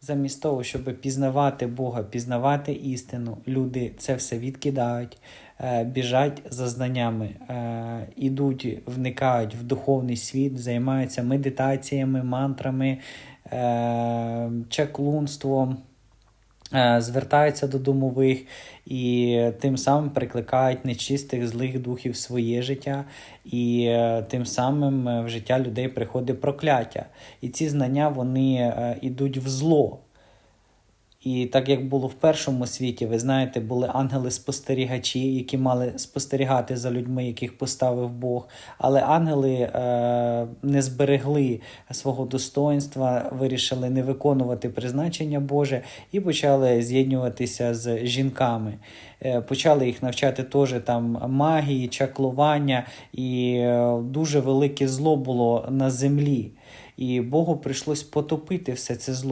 Замість того, щоб пізнавати Бога, пізнавати істину, люди це все відкидають, е, біжать за знаннями, е, ідуть, вникають в духовний світ, займаються медитаціями, мантрами, е, чаклунством, звертаються до домових і тим самим прикликають нечистих злих духів в своє життя, і е, тим самим е, в життя людей приходить прокляття. І ці знання вони йдуть в зло. І так як було в першому світі, ви знаєте, були ангели-спостерігачі, які мали спостерігати за людьми, яких поставив Бог. Але ангели е, не зберегли свого достоинства, вирішили не виконувати призначення Боже і почали з'єднуватися з жінками. Е, почали їх навчати теж там магії, чаклування, і е, дуже велике зло було на землі. І Богу прийшлось потопити все це зло.